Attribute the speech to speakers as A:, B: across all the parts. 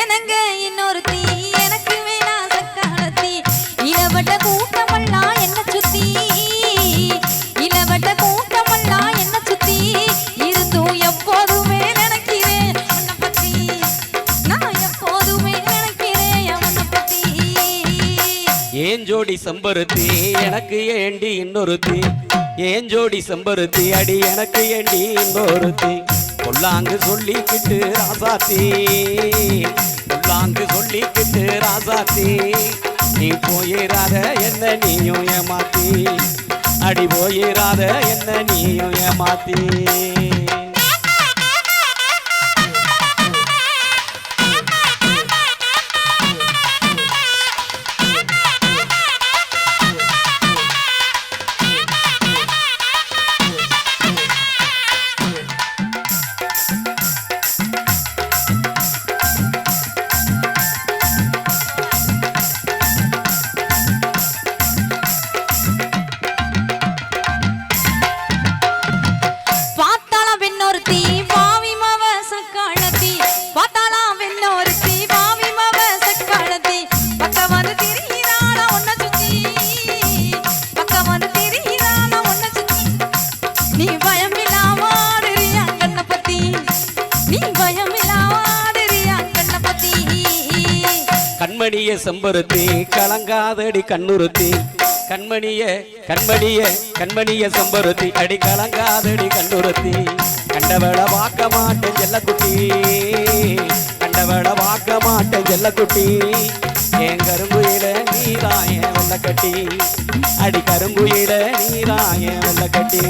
A: எனங்க இன்னொருத்தி எனக்கு வேணா சக்காலத்தி. இளவட்ட கூட்டமெல்லாம் என்ன சுத்தி? இளவட்ட கூட்டமெல்லாம் என்ன சுத்தி? இருந்தும் எப்போதுமே நினைக்கிறேன் உன்னை பத்தி. நான் எப்போதுமே நினைக்கிறேன் பத்தி.
B: ஏன் ஜோடி செம்பருத்தி எனக்கு ஏண்டி இன்னொருத்தி? ஏன் ஜோடி செம்பருத்தி அடி எனக்கு ஏண்டி இன்னொருத்தி? பொல்லாங்கு சொல்லிக்கிட்டு ராசாத்தி. பொல்லாங்கு சொல்லிக்கிட்டு ராசாத்தி. நீ போயிடாத என்ன நீயும் ஏமாத்தி. அடி போயிடாத என்ன நீயும் ஏமாத்தி. கண்மணிய செம்பருத்தி கலங்காதடி கண்ணுறுத்தி. கண்மணிய கண்மணிய கண்மணிய செம்பருத்தி அடி கலங்காதடி கண்ணுறுத்தி. கண்டவள வாக்க மாட்டேன் செல்லக்குட்டி கண்டவள வாக்க மாட்டேன் செல்லக்குட்டி என் கரும்புயில நீராய வெள்ளக்கட்டி. அடி கரும்புயில நீராய வெள்ளக்கட்டி.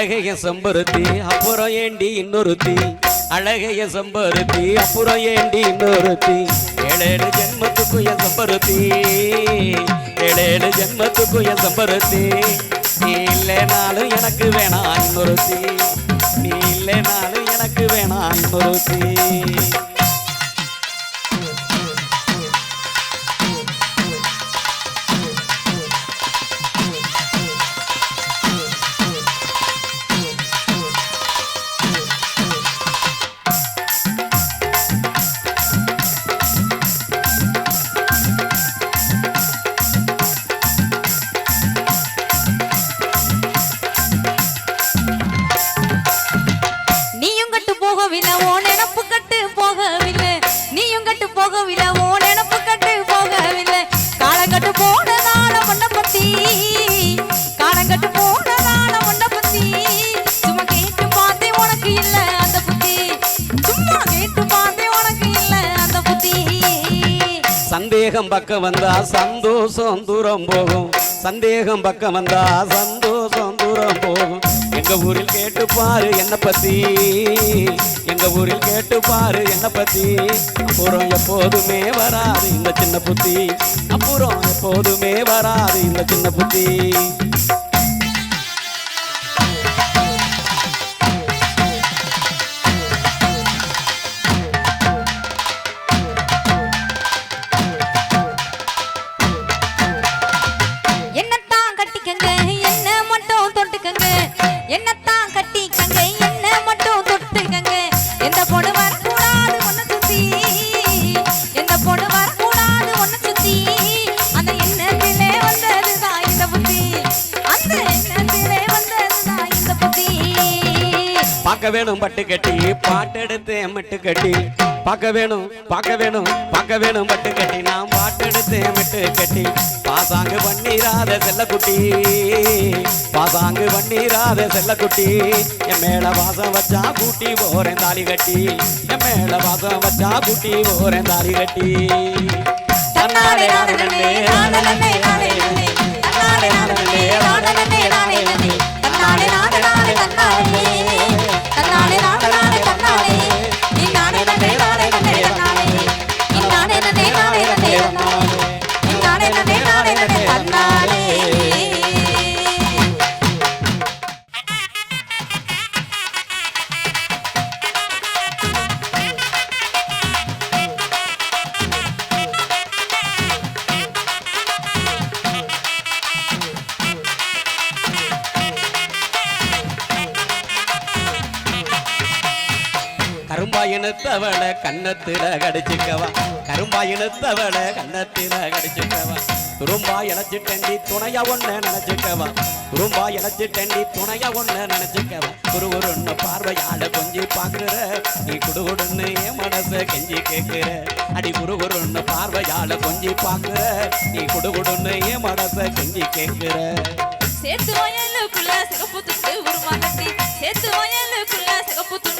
B: அழகைய செம்பருத்தி அப்புறம் ஏண்டி இன்னொருத்தி? அழகைய செம்பருத்தி அப்புறம் ஏண்டி இன்னொருத்தி? ஏழேழு ஜென்மத்துக்கும் என் செம்பருத்தி. ஏழேழு ஜென்மத்துக்கும் என் செம்பருத்தி. நீ இல்லைனாலும் எனக்கு வேணாம் இன்னொருத்தி. நீ இல்லைனாலும் எனக்கு வேணாம் இன்னொருத்தி.
A: போகவில்லை ஓ நினப்பு கட்டு போகவில்லை. நீயும் கட்டு போகவில்லை ஓ நினப்பு கட்டு போகவில்லை. காலங்கட்டு போனதான மண்டபத்தி காலங்கட்டு போனதான மண்டபத்தி சும்மா கேட்டு பார்த்தே உனக்கு இல்லை அந்த புத்தி. சும்மா கேட்டு பார்த்தே உனக்கு இல்லை அந்த புத்தி.
B: சந்தேகம் பக்கம் வந்தா சந்தோஷம் தூரம் போகும். சந்தேகம் பக்கம் வந்தா சந்தோஷம் எங்க ஊரில் கேட்டு பாரு என்ன பத்தி. எங்க ஊரில் கேட்டு பாரு என்ன பத்தி. அப்புறம் எப்போதுமே வராது இந்த சின்ன புத்தி. அப்புறம் எப்போதுமே வராது இந்த சின்ன புத்தி. பார்க்க வேணும் பட்டு கட்டி. பாட்டெடுத்து எம்மட்டு கட்டி. பார்க்க வேணும் பார்க்க வேணும் பார்க்க வேணும் பட்டு கட்டி. நான் பாட்டெடுத்து எம்மட்டு கட்டி. பாசாங்கு பண்ணிராத செல்லக்குட்டி. பாசாங்கு பண்ணிராத செல்லக்குட்டி. என் மேல வாசம் வச்சா கூட்டி போறேன் தாலி கட்டி. என் மேல வாசம் வச்சா கூட்டி போறேன் தாலி கட்டி.
A: தன்னாலே நானே நானே நானே தன்னாலே நானே நானே நானே தன்னாலே நானே தன்னாலே
B: கரும்பா கண்ணத்தில கடிச்சுக்கவா. கரும்பா கண்ணத்தில கடிச்சுக்கவா. துரும்பா இழைச்சிட்டண்டி துணையா ஒண்ணு நினைச்சுக்கவா. துரும்பா இழைச்சிட்டண்டி துணையா ஒண்ணு நினைச்சுக்கவா. குருகுருன்னு பார்வையால கொஞ்சி பாக்குற நீ குடுகுடுன்னு என் மனச கெஞ்சி கேக்குற அடி குருகுருன்னு பார்வையால கொஞ்சி பாக்குற நீ குடுகுடுன்னு என் மனச கெஞ்சி கேக்குற
A: சேர்த்து வயலுக்குள்ள சிகப்பு துண்டு உருமா கட்டி சேத்து வயலுக்குள்ள சிகப்பு துண்டு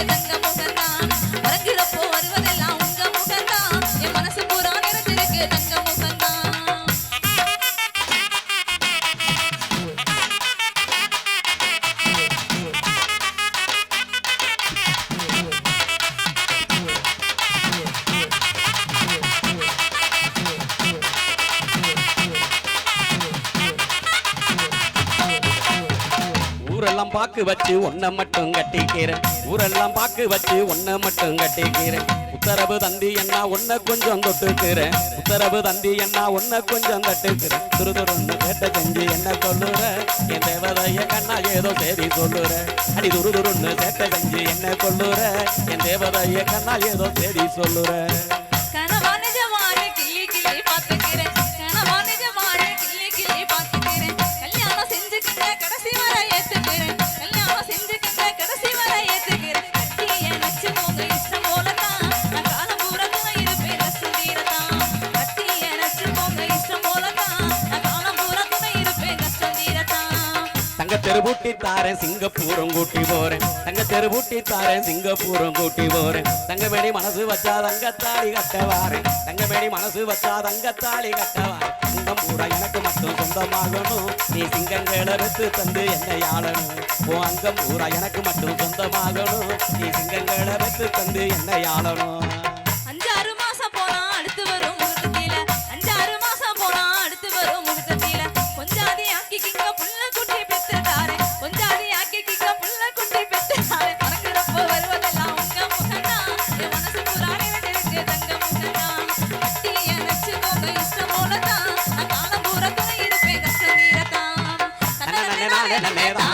A: நிறைஞ்சிருக்கு தங்க
B: ஊரெல்லாம் பாக்கு வச்சு ஒன்ன மட்டும் கட்டிக்கிறேன். ஊரெல்லாம் பாக்கு வச்சு ஒன்ன மட்டும் கட்டிக்கிறேன். உத்தரவு தந்தி என்ன ஒன்ன கொஞ்சம் தொட்டுக்கிறேன். உத்தரவு தந்தி என்ன ஒன்ன கொஞ்சம் தட்டுக்கிறேன். துருதுருன்னு கேட்ட செஞ்சு என்ன சொல்லுற? என் தேவதைய கண்ணா ஏதோ சரி சொல்லுற. அடி துருதுருன்னு கேட்ட செஞ்சு என்ன கொல்லுற என் தேவதைய கண்ணா ஏதோ சரி சொல்லுற. தங்க தெருவூட்டி தாரேன் சிங்கப்பூரம் கூட்டி போறேன். தங்க தெருவூட்டி தாரேன் சிங்கப்பூரம் கூட்டி போறேன். தங்கமேடி மனசு வச்சா தங்கத்தாளி கட்ட வாரேன் தங்கமேடி மனசு வச்சா தங்கத்தாளி கட்ட வாரேன் சிங்கம் பூரா எனக்கு மட்டும் சொந்தமாகணும். நீ சிங்கங்களை வெத்து தந்து என்னை ஆளணும். உன் அங்கம் பூரா எனக்கு மட்டும் சொந்தமாகணும். நீ சிங்கங்களை வெத்து தந்து என்னை ஆளணும்.
A: அஞ்சாறு மாசம் அஞ்சாறு மாசம் போனா அடுத்து வரும்.
B: தானே நன்னே தானே நன்னே தானே